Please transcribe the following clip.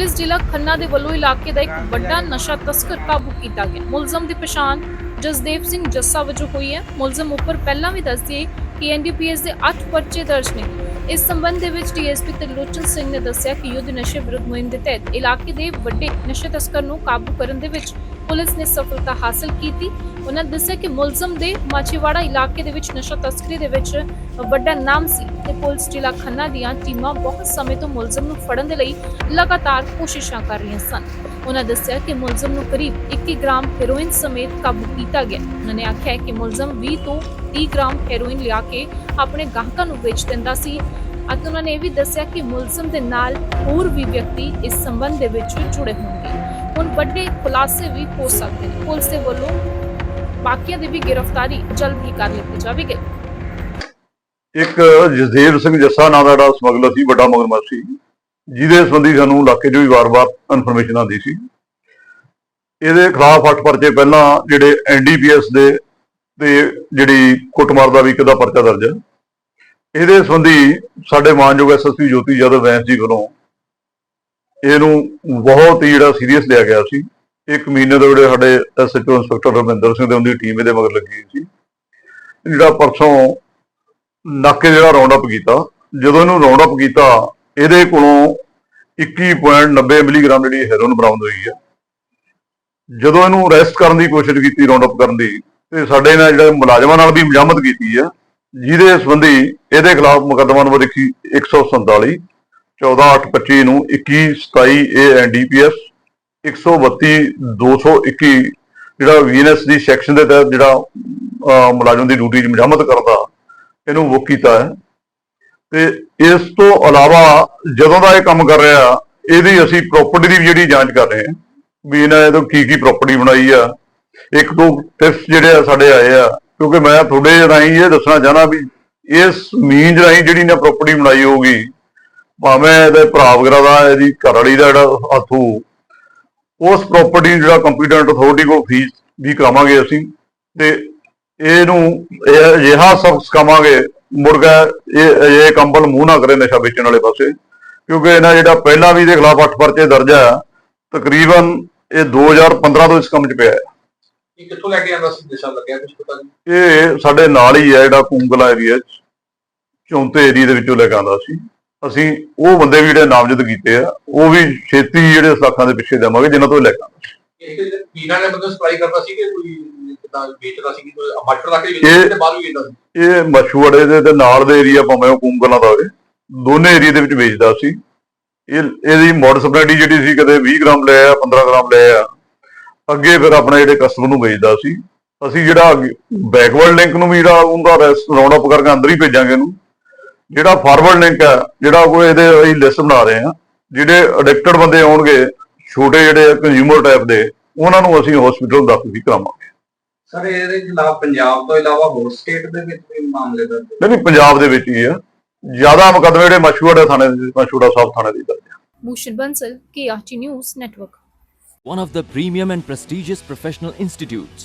Police ਜ਼ਿਲ੍ਹਾ ਖੰਨਾ ਦੇ ਵੱਲੋਂ ਇਲਾਕੇ ਦਾ ਇੱਕ ਵੱਡਾ ਨਸ਼ਾ ਤਸਕਰ ਕਾਬੂ ਕੀਤਾ ਗਿਆ। ਮੁਲਜ਼ਮ ਦੀ ਪਛਾਣ ਜਸਦੇਵ ਸਿੰਘ ਜੱਸਾ ਵਜੋਂ ਹੋਈ ਹੈ। ਮੁਲਜ਼ਮ ਉੱਪਰ ਪਹਿਲਾਂ ਵੀ ਦੱਸਦੀ ਕਿ ਐਨਡੀਪੀਐਸ ਦੇ 8 ਪਰਚੇ ਦਰਜ ਨੇ। ਇਸ ਸੰਬੰਧ ਦੇ ਵਿੱਚ ਡੀਐਸਪੀ ਤਰਲੋਚਨ ਸਿੰਘ ਨੇ ਦੱਸਿਆ ਕਿ ਯੁੱਧ ਨਸ਼ੇ ਵਿਰੁੱਧ ਮੁਹਿੰਮ ਦੇ ਤਹਿਤ ਇਲਾਕੇ ਦੇ ਵੱਡੇ ਨਸ਼ਾ ਤਸਕਰ ਨੂੰ ਕਾਬੂ ਕਰਨ ਦੇ ਵਿੱਚ ਪੁਲਿਸ ਨੇ ਸਫਲਤਾ ਹਾਸਲ ਕੀਤੀ। ਉਹਨਾਂ ਦੱਸਿਆ ਕਿ ਮੁਲਜ਼ਮ ਦੇ ਮਾਛੀਵਾੜਾ ਇਲਾਕੇ ਦੇ ਵਿੱਚ ਨਸ਼ਾ ਤਸਕਰੀ ਦੇ ਵਿੱਚ ਵੱਡਾ ਨਾਮ ਸੀ ਤੇ ਪੁਲਿਸ ਜ਼ਿਲ੍ਹਾ ਖੰਨਾ ਦੀਆਂ ਟੀਮਾਂ ਬਹੁਤ ਸਮੇਂ ਤੋਂ ਮੁਲਜ਼ਮ ਨੂੰ ਫੜਨ ਦੇ ਲਈ ਲਗਾਤਾਰ ਕੋਸ਼ਿਸ਼ਾਂ ਕਰ ਰਹੀਆਂ ਸਨ। ਉਹਨਾਂ ਦੱਸਿਆ ਕਿ ਮੁਲਜ਼ਮ ਨੂੰ ਕਰੀਬ 21 ਗ੍ਰਾਮ ਹੈਰੋਇਨ ਸਮੇਤ ਕਾਬੂ ਕੀਤਾ ਗਿਆ। ਉਹਨਾਂ ਨੇ ਆਖਿਆ ਕਿ ਮੁਲਜ਼ਮ 20 ਤੋਂ 30 ਗ੍ਰਾਮ ਹੈਰੋਇਨ ਲਿਆ ਕੇ ਆਪਣੇ ਗਾਹਕਾਂ ਨੂੰ ਵੇਚ ਦਿੰਦਾ ਸੀ ਅਤੇ ਉਹਨਾਂ ਨੇ ਇਹ ਵੀ ਦੱਸਿਆ ਕਿ ਮੁਲਜ਼ਮ ਦੇ ਨਾਲ ਹੋਰ ਵੀ ਵਿਅਕਤੀ ਇਸ ਸੰਬੰਧ ਦੇ ਵਿੱਚ ਜੁੜੇ ਹੋਣਗੇ। ਹੁਣ ਵੱਡੇ ਖੁਲਾਸੇ ਵੀ ਹੋ ਸਕਦੇ ਨੇ। ਪੁਲਿਸ ਦੇ ਵੱਲੋਂ ਬਾਕੀਆਂ ਦੀ ਵੀ ਗ੍ਰਿਫਤਾਰੀ ਜਲਦ ਹੀ ਕਰ ਲਿੱਤੀ ਜਾਵੇਗੀ। ਇੱਕ ਜਸਦੇਵ ਸਿੰਘ ਜੱਸਾ ਨਾਂ ਦਾ ਜਿਹੜਾ ਸਮਗਲਰ ਸੀ, ਵੱਡਾ ਮਗਰਮੱਛ ਸੀ, ਜਿਹਦੇ ਸੰਬੰਧੀ ਸਾਨੂੰ ਇਲਾਕੇ ਚ ਵੀ ਵਾਰ-ਵਾਰ ਇਨਫੋਰਮੇਸ਼ਨ ਆਉਂਦੀ ਸੀ। ਇਹਦੇ ਖਿਲਾਫ ਅੱਠ ਪਰਚੇ ਪਹਿਲਾਂ ਜਿਹੜੇ ਐਨਡੀਪੀਐਸ ਦੇ ਤੇ ਜਿਹੜੀ ਕੁੱਟਮਾਰ ਦਾ ਵੀ ਇੱਕ ਪਰਚਾ ਦਰਜ ਹੈ। ਇਹਦੇ ਸੰਬੰਧੀ ਸਾਡੇ ਮਾਨਯੋਗ ਐਸਐਸਪੀ ਜੋਤੀ ਯਾਦਵ ਵੈਂਸ ਜੀ ਵੱਲੋਂ ਇਹਨੂੰ ਬਹੁਤ ਹੀ ਜਿਹੜਾ ਸੀਰੀਅਸ ਲਿਆ ਗਿਆ ਸੀ। ਇੱਕ ਮਹੀਨੇ ਤੋਂ ਜਿਹੜੇ ਸਾਡੇ ਐਸਐਚਓ ਇੰਸਪੈਕਟਰ ਰਮਿੰਦਰ ਸਿੰਘ ਦੇ ਉਹਦੀ ਟੀਮ ਇਹਦੇ ਮਗਰ ਲੱਗੀ ਸੀ। ਜਿਹੜਾ ਪਰਸੋਂ ਨਾਕੇ ਜਿਹੜਾ ਰਾਉਂਡ ਅਪ ਕੀਤਾ, ਜਦੋਂ ਇਹਨੂੰ ਰਾਉਂਡ ਅਪ ਕੀਤਾ, ਇਹਦੇ ਕੋਲੋਂ 21.90 ਮਿਲੀਗ੍ਰਾਮ ਜਿਹੜੀ ਹੈਰੋਇਨ ਬਰਾਮਦ ਹੋਈ ਹੈ। ਜਦੋਂ ਇਹਨੂੰ ਅਰੈਸਟ ਕਰਨ ਦੀ ਕੋਸ਼ਿਸ਼ ਕੀਤੀ ਰਾਉਂਡ ਅਪ ਕਰਨ ਦੀ, ਤੇ ਸਾਡੇ ਨਾਲ ਜਿਹੜੇ ਮੁਲਾਜ਼ਮਾਂ ਨਾਲ ਵੀ ਮਜਾਮਤ ਕੀਤੀ ਹੈ, ਜਿਹਦੇ ਸੰਬੰਧੀ ਇਹਦੇ ਖਿਲਾਫ ਮੁਕੱਦਮਾ ਨੰਬਰ 147 14825 ਨੂੰ 2127 ਏ ਐਨਡੀਪੀਐਸ 132 221 ਜਿਹੜਾ ਵੀਐਨਐਸ ਦੀ ਸੈਕਸ਼ਨ ਦੇ ਤਹਿਤ ਜਿਹੜਾ ਮੁਲਾਜ਼ਮ ਦੀ ਡਿਊਟੀ 'ਚ ਮਜਾਮਤ ਕਰਦਾ, ਇਹਨੂੰ ਬੁੱਕ ਕੀਤਾ ਹੈ। ਤੇ ਇਸ ਤੋਂ ਇਲਾਵਾ ਜਦੋਂ ਦਾ ਇਹ ਕੰਮ ਕਰ ਰਿਹਾ, ਇਹਦੀ ਅਸੀਂ ਪ੍ਰਾਪਰਟੀ ਦੀ ਵੀ ਜਿਹੜੀ ਜਾਂਚ ਕਰ ਰਹੇ ਹਾਂ, ਵੀ ਇਹਨਾਂ ਨੇ ਤੋਂ ਕੀ ਕੀ ਪ੍ਰਾਪਰਟੀ ਬਣਾਈ ਆ। ਇੱਕ ਦੋ ਟਿਪਸ ਜਿਹੜੇ ਆ ਸਾਡੇ ਆਏ ਆ, ਕਿਉਂਕਿ ਮੈਂ ਤੁਹਾਡੇ ਰਾਹੀਂ ਇਹ ਦੱਸਣਾ ਚਾਹਨਾ ਵੀ ਇਸ ਮੀਂਜ ਰਾਹੀਂ ਜਿਹੜੀ ਨੇ ਪ੍ਰਾਪਰਟੀ ਬਣਾਈ ਹੋਊਗੀ, ਭਾਵੇਂ ਇਹਦੇ ਭਰਾ ਵਗੈਰਾ ਦਾ, ਇਹਦੀ ਘਰ ਵਾਲੀ ਦਾ ਜਿਹੜਾ ਹੱਥੂ ਉਸ ਪ੍ਰਾਪਰਟੀ ਜਿਹੜਾ ਕੰਪੀਟੈਂਟ ਅਥਾਰਟੀ ਕੋਲ ਫੀਸ ਵੀ ਕਰਾਵਾਂਗੇ ਅਸੀਂ ਤੇ ਇਹਨੂੰ ਇਹ ਅਜਿਹਾ ਸਖਤ ਕਰਾਵਾਂਗੇ ਮੁਰਗਾ ਇਹ ਇਹ ਕੰਬਲ ਮੂੰਹ ਨਾ ਕਰੇ ਨਸ਼ਾ ਵੇਚਣ ਵਾਲੇ ਪਾਸੇ ਕਿਉਂਕਿ ਇਹਨਾਂ ਜਿਹੜਾ ਪਹਿਲਾਂ ਵੀ ਇਹਦੇ ਖਿਲਾਫ ਅੱਠ ਪਰਚੇ ਦਰਜ ਆ ਤਕਰੀਬਨ ਇਹ 2015 ਤੋਂ ਇਸ ਕੰਮ 'ਚ ਪਿਆ ਹੈ। ਇਹ ਕਿੱਥੋਂ ਲੈ ਕੇ ਆਂਦਾ ਸੀ ਦਿਸ਼ਾ ਲੱਗਿਆ ਕੁਝ ਪਤਾ ਨਹੀਂ। ਇਹ ਸਾਡੇ ਨਾਲ ਹੀ ਹੈ ਜਿਹੜਾ ਕੂੰਗਲਾ ਏਰੀਆ 'ਚ ਚੌਂਤੇ ਏਰੀਆ ਦੇ ਵਿੱਚੋਂ ਲੈ ਕੇ ਆਂਦਾ ਸੀ। ਅਸੀਂ ਉਹ ਬੰਦੇ ਵੀ ਜਿਹੜੇ ਨਾਮਜ਼ਦ ਕੀਤੇ ਆ ਉਹ ਵੀ ਛੇਤੀ ਜਿਹੜੇ ਸਲਾਖਾਂ ਦੇ ਪਿੱਛੇ ਦੇਵਾਂਗੇ ਜਿਨ੍ਹਾਂ ਤੋਂ ਲੈ ਕੇ ਸੀ। ਇਹ ਪੀਣਾ ਨੇ ਬੰਦੇ ਸਪਲਾਈ ਕਰਦਾ ਸੀ ਕਿ ਕੋਈ ਕਿਦਾਂ ਵੇਚਦਾ ਸੀ ਕਿ ਕੋਈ ਮਾਸਟਰ ਲਾ ਕੇ ਇਹ- ਵੇਚਦਾ ਤੇ ਬਾਹਰ ਵੀ ਵੇਚਦਾ ਸੀ? ਇਹ ਮਸ਼ਹੂੜੇ ਦੇ ਤੇ ਨਾਲ ਦੇ ਏਰੀਆ ਭਾਵੇਂ ਉਹ ਕੂੰਗਲਾ ਦਾ ਹੋਵੇ ਦੋਨੇ ਏਰੀਆ ਦੇ ਵਿੱਚ ਵੇਚਦਾ ਸੀ। ਇਹ ਇਹਦੀ ਮੋਡਸ ਸਪਲਾਈ ਜਿਹੜੀ ਸੀ ਕਦੇ 20 ਗ੍ਰਾਮ ਲੈ ਆ 15 ਗ੍ਰਾਮ ਲੈ ਆ ਅੱਗੇ ਫਿਰ ਆਪਣੇ ਜਿਹੜੇ ਕਸਟਮਰ ਨੂੰ ਵੇਚਦਾ ਸੀ। ਅਸੀਂ ਜਿਹੜਾ ਬੈਕਵਰਡ ਲਿੰਕ ਨੂੰ ਵੀ ਜਿਹੜਾ ਉਹਦਾ ਰਾਉਂਡ ਅਪ ਕਰਕੇ ਅੰਦਰ ਹੀ ਭੇਜਾਂਗੇ ਇਹਨੂੰ। ਜਿਹੜਾ ਫਾਰਵਰਡ ਲਿੰਕ ਹੈ ਜਿਹੜਾ ਕੋਈ ਇਹਦੇ ਅਸੀਂ ਲਿਸਟ ਬਣਾ ਰਹੇ ਹਾਂ। ਜਿਹੜੇ ਐਡਿਕਟਡ ਬੰਦੇ ਆਉਣਗੇ ਛੋਟੇ ਜਿਹੜੇ ਕੰਜ਼ਿਊਮਰ ਟਾਈਪ ਦੇ ਉਹਨਾਂ ਨੂੰ ਅਸੀਂ ਹਸਪੀਟਲ ਦਾਖਲ ਵੀ ਕਰਾਵਾਂਗੇ। ਸਰ ਇਹਦੇ ਖਿਲਾਫ ਪੰਜਾਬ ਤੋਂ ਇਲਾਵਾ ਹੋਰ ਸਟੇਟ ਦੇ ਵਿੱਚ ਵੀ ਮਾਮਲੇ ਦਰਜ ਨੇ। ਨਹੀਂ ਨਹੀਂ ਪੰਜਾਬ ਦੇ ਵਿੱਚ ਹੀ ਆ। ਜ਼ਿਆਦਾ ਮੁਕੱਦਮੇ ਜਿਹੜੇ ਮਸ਼ਹੂੜਾ ਥਾਣੇ ਦੇ ਮਸ਼ਹੂੜਾ ਸਾਹਿਬ ਥਾਣੇ ਦੀ ਦਰਜ ਆ। Bhushan Bansal KRT news network. One of the premium and prestigious professional institutes,